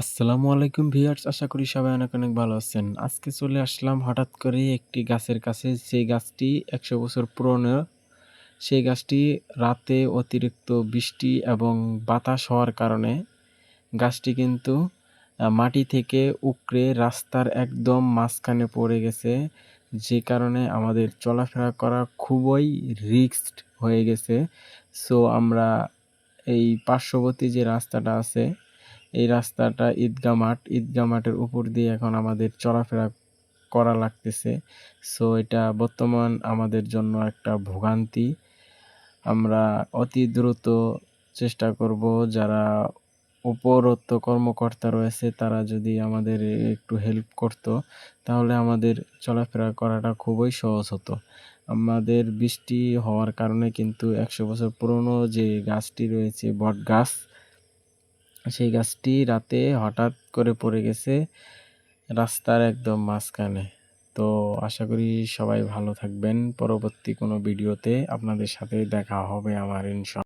আসসালামু আলাইকুম ভিউয়ার্স, আশা করি সবাই অনেক অনেক ভালো আছেন। আজকে চলে আসলাম হঠাৎ করে একটি গাছের কাছে। যে গাছটি একশো বছর পুরনো, সেই গাছটি রাতে অতিরিক্ত বৃষ্টি এবং বাতাস হওয়ার কারণে গাছটি কিন্তু মাটি থেকে উকড়ে রাস্তার একদম মাঝখানে পড়ে গেছে। যে কারণে আমাদের চলাফেরা করা খুবই রিস্কড হয়ে গেছে। সো আমরা এই পার্শ্ববর্তী যে রাস্তাটা আছে এই রাস্তাটা ঈদগা মাঠ। ঈদগা মাঠের উপর দিয়ে এখন আমাদের চলাফেরা করা লাগতেছে। সো এটা বর্তমান আমাদের জন্য একটা ভোগান্তি। আমরা অতি দ্রুত চেষ্টা করব যারা উপরত্ব কর্মকর্তা রয়েছে, তারা যদি আমাদের একটু হেল্প করত, তাহলে আমাদের চলাফেরা করাটা খুবই সহজ হতো। আমাদের বৃষ্টি হওয়ার কারণে কিন্তু একশো বছর পুরনো যে গাছটি রয়েছে বট গাছ সেই গাছটি রাতে হঠাৎ করে পড়ে গেছে রাস্তার একদম মাঝখানে। তো আশা করি সবাই ভালো থাকবেন। পরবর্তী কোনো ভিডিওতে আপনাদের সাথে দেখা হবে আমার ইনশা